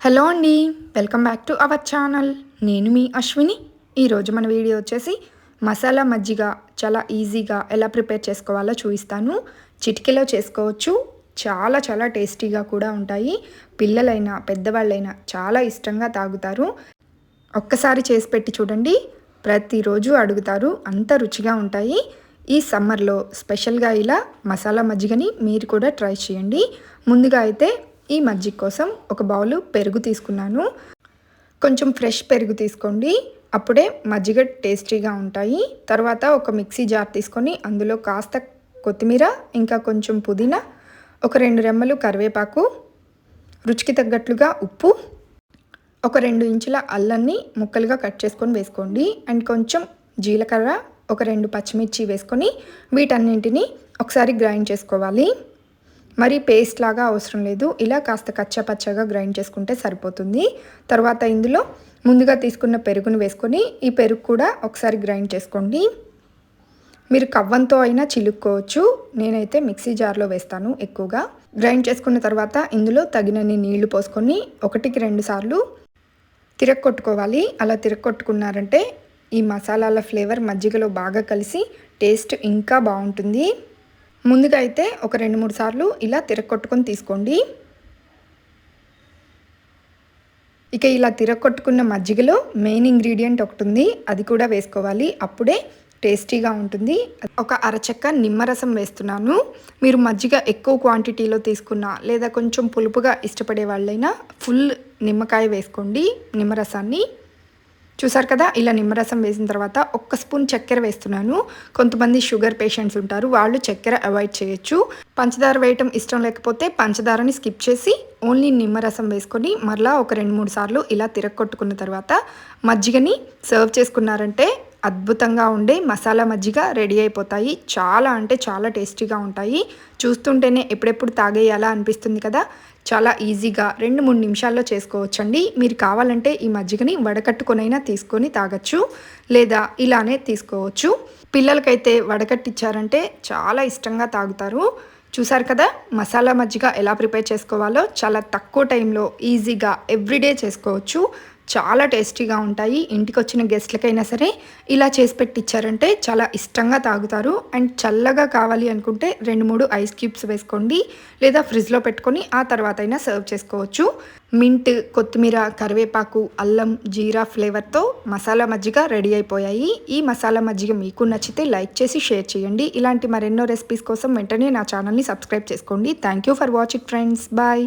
Hello అండి welcome back to our channel. నేను మీ అశ్విని. ఈరోజు మన వీడియో వచ్చేసి మసాలా మజ్జిగ చాలా ఈజీగా ఎలా ప్రిపేర్ చేసుకోవాలో చూపిస్తాను. చిటికెలో చేసుకోవచ్చు. చాలా చాలా టేస్టీగా కూడా ఉంటాయి. పిల్లలైనా పెద్దవాళ్ళైనా చాలా ఇష్టంగా తాగుతారు. ఒక్కసారి చేసి పెట్టి చూడండి. ప్రతిరోజు అడుగుతారు. అంత రుచిగా ఉంటాయి. ఈ సమ్మర్లో స్పెషల్గా ఇలా మసాలా మజ్జిగని మీరు కూడా ట్రై చేయండి. ముందుగా అయితే ఈ మజ్జిగ కోసం ఒక బౌలు పెరుగు తీసుకున్నాను. కొంచెం ఫ్రెష్ పెరుగు తీసుకోండి. అప్పుడే మజ్జిగ టేస్టీగా ఉంటాయి. తర్వాత ఒక మిక్సీ జార్ తీసుకొని అందులో కాస్త కొత్తిమీర ఇంకా కొంచెం పుదీనా ఒక రెండు రెమ్మలు కరివేపాకు రుచికి తగ్గట్లుగా ఉప్పు ఒక రెండు ఇంచుల అల్లాన్ని ముక్కలుగా కట్ చేసుకొని వేసుకోండి. అండ్ కొంచెం జీలకర్ర ఒక రెండు పచ్చిమిర్చి వేసుకొని వీటన్నింటిని ఒకసారి గ్రైండ్ చేసుకోవాలి. మరి పేస్ట్ లాగా అవసరం లేదు. ఇలా కాస్త కచ్చా పచ్చగా గ్రైండ్ చేసుకుంటే సరిపోతుంది. తర్వాత ఇందులో ముందుగా తీసుకున్న పెరుగును వేసుకొని ఈ పెరుగు కూడా ఒకసారి గ్రైండ్ చేసుకోండి. మీరు కవ్వంతో అయినా చిలుక్కోవచ్చు. నేనైతే మిక్సీ జార్లో వేస్తాను ఎక్కువగా. గ్రైండ్ చేసుకున్న తర్వాత ఇందులో తగినన్ని నీళ్ళు పోసుకొని ఒకటికి రెండు సార్లు తిరగొట్టుకోవాలి. అలా తిరగొట్టుకున్నారంటే ఈ మసాలాల ఫ్లేవర్ మజ్జిగలో బాగా కలిసి టేస్ట్ ఇంకా బాగుంటుంది. ముందుగా అయితే ఒక రెండు మూడు సార్లు ఇలా తిరగొట్టుకొని తీసుకోండి. ఇక ఇలా తిరగొట్టుకున్న మజ్జిగలో మెయిన్ ఇంగ్రీడియంట్ ఒకటి ఉంది అది కూడా వేసుకోవాలి. అప్పుడే టేస్టీగా ఉంటుంది. ఒక అరచెక్క నిమ్మరసం వేస్తున్నాను. మీరు మజ్జిగ ఎక్కువ క్వాంటిటీలో తీసుకున్నా లేదా కొంచెం పులుపుగా ఇష్టపడే వాళ్ళైనా ఫుల్ నిమ్మకాయ వేసుకోండి నిమ్మరసాన్ని. చూసారు కదా? ఇలా నిమ్మరసం వేసిన తర్వాత ఒక్క స్పూన్ చక్కెర వేస్తున్నాను. కొంతమంది షుగర్ పేషెంట్స్ ఉంటారు వాళ్ళు చక్కెర అవాయిడ్ చేయొచ్చు. పంచదార వేయటం ఇష్టం లేకపోతే పంచదారని స్కిప్ చేసి ఓన్లీ నిమ్మరసం వేసుకొని మరలా ఒక రెండు మూడు సార్లు ఇలా తిరగొట్టుకున్న తర్వాత మజ్జిగని సర్వ్ చేసుకున్నారంటే అద్భుతంగా ఉండే మసాలా మజ్జిగ రెడీ అయిపోతాయి. చాలా అంటే చాలా టేస్టీగా ఉంటాయి. చూస్తుంటేనే ఎప్పుడెప్పుడు తాగేయాలా అనిపిస్తుంది కదా? చాలా ఈజీగా రెండు మూడు నిమిషాల్లో చేసుకోవచ్చండి. మీరు కావాలంటే ఈ మజ్జిగని వడకట్టుకొనైనా తీసుకొని తాగొచ్చు లేదా ఇలానే తీసుకోవచ్చు. పిల్లలకైతే వడకట్టిచ్చారంటే చాలా ఇష్టంగా తాగుతారు. చూసారు కదా? మసాలా మజ్జిగ ఎలా ప్రిపేర్ చేసుకోవాలో? చాలా తక్కువ టైంలో ఈజీగా ఎవ్రీడే చేసుకోవచ్చు. చాలా టేస్టీగా ఉంటాయి. ఇంటికి వచ్చిన గెస్ట్లకైనా సరే ఇలా చేసి పెట్టించారంటే చాలా ఇష్టంగా తాగుతారు. అండ్ చల్లగా కావాలి అనుకుంటే రెండు మూడు ఐస్ క్యూబ్స్ వేసుకోండి. లేదా ఫ్రిడ్జ్లో పెట్టుకొని ఆ తర్వాత అయినా సర్వ్ చేసుకోవచ్చు. మింట్ కొత్తిమీర కరివేపాకు అల్లం జీరా ఫ్లేవర్తో మసాలా మజ్జిగ రెడీ అయిపోయాయి. ఈ మసాలా మజ్జిగ మీకు నచ్చితే లైక్ చేసి షేర్ చేయండి. ఇలాంటి మరెన్నో రెసిపీస్ కోసం వెంటనే నా ఛానల్ని సబ్స్క్రైబ్ చేసుకోండి. Thank you for watching friends. Bye.